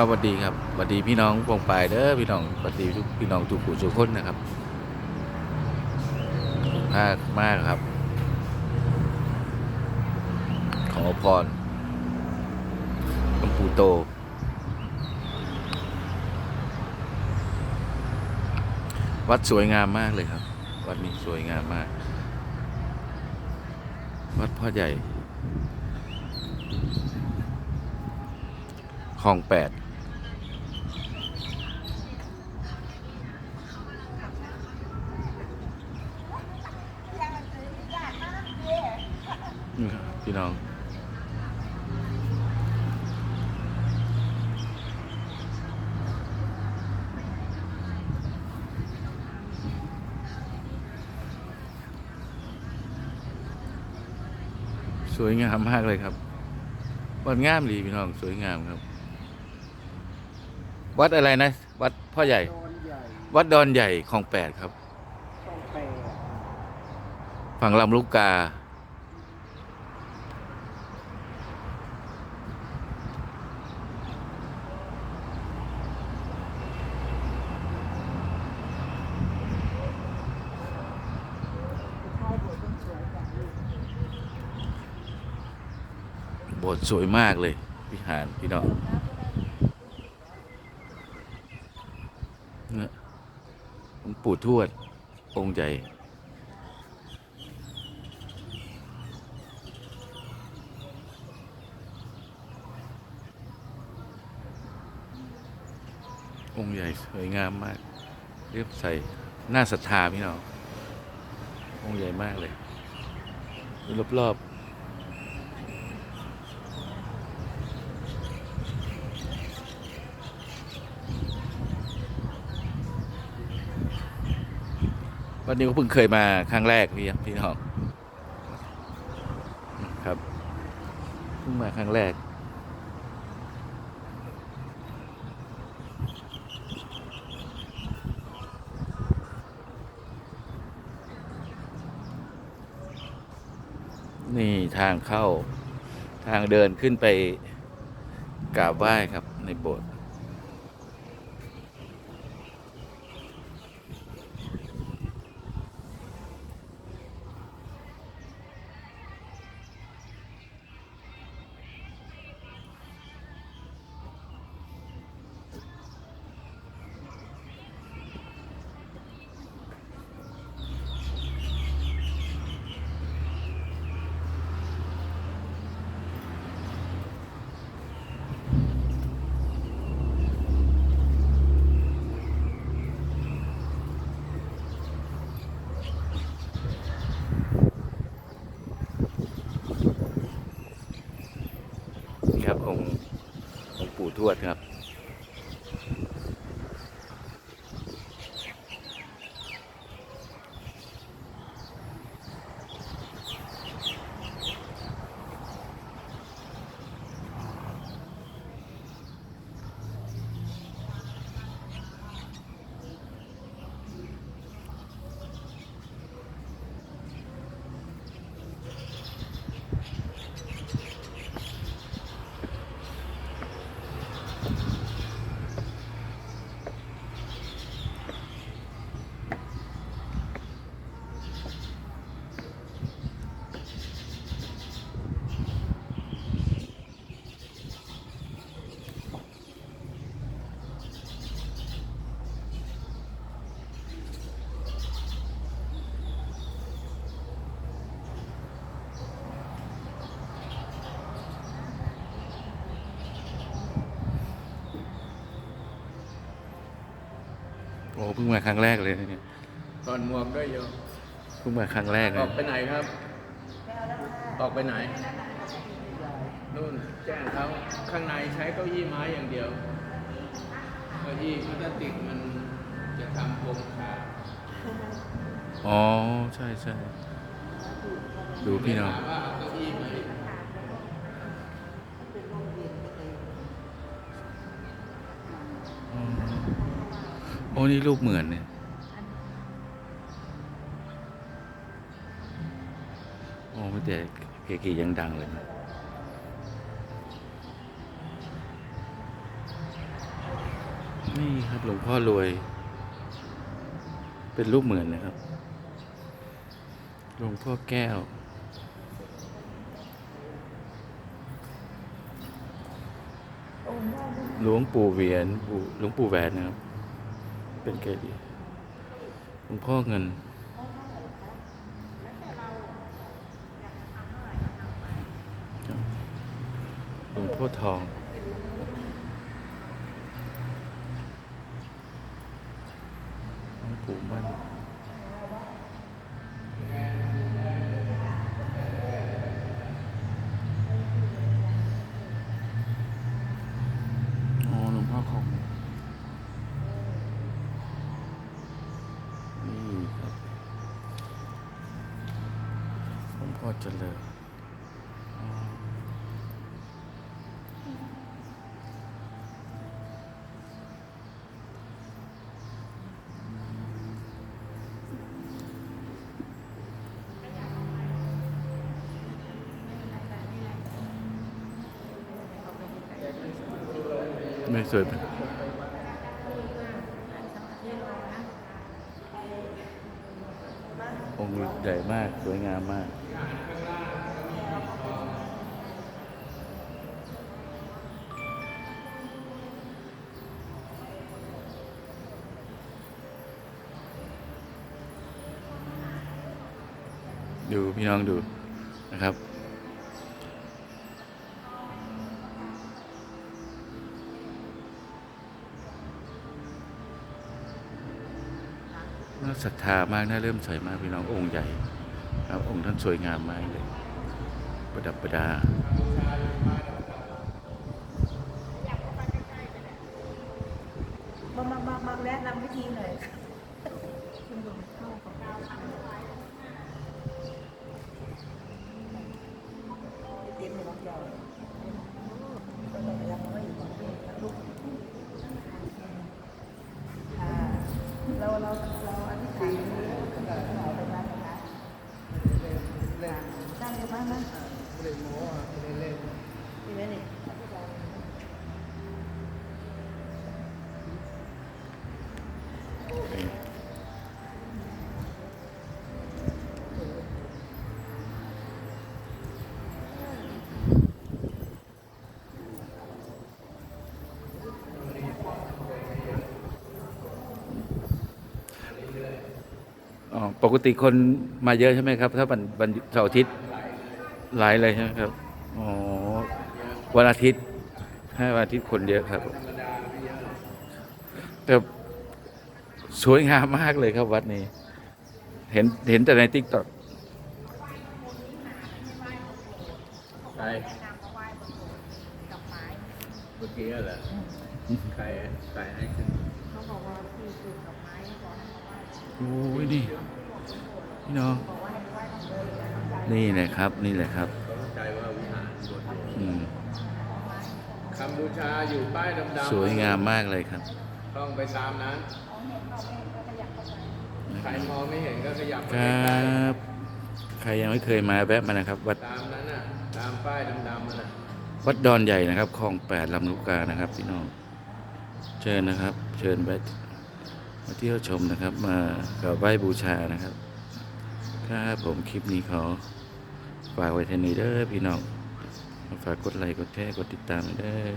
ครับสวัสดีครับสวัสดีพี่น้องปองปายเด้อพี่น้องสวัสดีทุกพี่น้องทุกผู้ทุกคนนะครับมากมากครับ ขอพรหลวงปู่โตวัดสวยงามมากเลยครับ วัดนี้สวยงามมาก วัดพ่อใหญ่คลองแปด นี่ครับ พี่น้องสวยงามมากเลยครับ วัดงามดีพี่น้องสวยงามครับ วัดอะไรนะ วัดพ่อใหญ่ดอนใหญ่วัดดอนใหญ่ของแปดครับช่องแปดฝั่งลำลูกกา เข้าบทต้องสวยกว่าลูก โบสถ์สวยมากเลยวิหารพี่น้องเนี่ยหลวงปู่ทวด องค์ใหญ่องค์ใหญ่สวยงามมาก เรียบใสหน้าศรัทธาพี่น้ององค์ใหญ่มากเลยรอบๆ วันนี้ก็เพิ่งเคยมาครั้งแรกพี่พี่น้องครับเพิ่งมาครั้งแรก นี่ทางเข้าทางเดินขึ้นไปกราบไหว้ครับในโบสถ์ นี่ครับองค์องค์ปู่ท วดครับ โอ้เพิ่งมาครั้งแรกเลยนะเนี่ยถอดหมวกด้วยโยมเพิ่งมาครั้งแรกอเลอยกไปไหนครับ ออกไปไหน นู่นแจ้งเขาข้างในใช้เก้าอี้ไม้อย่างเดียว เก้าอี้พลาสติกมันจะทำโครงขาดอ๋อใช่ใช่ดูพี่น้อง ถามว่าเอาเก้าอี้ไหม เป็นโรงเรียนกันเอง อ๋อโอ้นี่รูปเหมือนเนี่ยโอ้ไม่แต่เกกียังดังเลยนะนี่ครับหลวงพ่อรวย เป็นรูปเหมือนนะครับหลวงพ่อแก้วหลวงปู่เวียนหลวงปู่แหวนนะครับ เป็นเกดีย์หลวงพ่อเงิน หลวงพ่อทองหลวงปู่มั่นอ๋อหลวงพ่อคงนี่ครับ หลวงพ่อเจริญอ๋อไม่สวยไหมองค์ใหญ่มาก สวยงามมาก ดูพี่น้องดูนะครับ น่าศรัทธามากน่าเริ่มใส่มากพี่น้ององค์ใหญ่ครับองค์ท่านสวยงามมากเลย ประดับประดามามามามาแนะนำวิธีหน่อยคุณดูเข้าของเรา เตรียมหนึ่งจอก็ต้องยังไม่อยู่ของลูกอ่าเราเราเราอธิษฐานก็แบบหน่อยไปนั้นนะคะสร้างเยอะมากนะเล่นโม้อะเล่นเล่นดีไหมนี่ กติคนมาเยอะใช่ไหมครับ ถ้าวันวันเสาร์อาทิตย์หลายเลยใช่ไหมครับอ๋อวันอาทิตย์ให้วันอาทิตย์คนเยอะครับ แต่สวยงามมากเลยครับวัดนี้ เห็นเห็นแต่ในติ๊กต็อกใครเมื่อกี้เหรอใครใครให้ขึ้นเขาบอกว่าที่คือดอกไม้ก่อนให้เขาไหว้โอ้ยนี่ พี่น้อง นี่แหละครับนี่แหละครับเข้าใจว่าวิหารบทอืมคำบูชาอยู่ป้ายดำๆสวยงามมากเลยครับ ต้องไปตามนั้น ใครมองไม่เห็นก็ขยับคไปรัใกล้บใครยังไม่เคยมาแวะมานะครับ วัดๆตามนั้นน่ะ ตามป้ายดำๆนั่นน่ะวัดดอนใหญ่นะครับคลองแปดลำลูกกานะครับ พี่น้อง เชิญนะครับ เชิญไปมาเที่ยวชมนะครับ มากราบไหว้บูชานะครับ ครับผมคลิปนี้ขอฝากไว้เท่านี้เด้อพี่น้องฝากกดไลค์กดแชร์กดติดตามเด้อ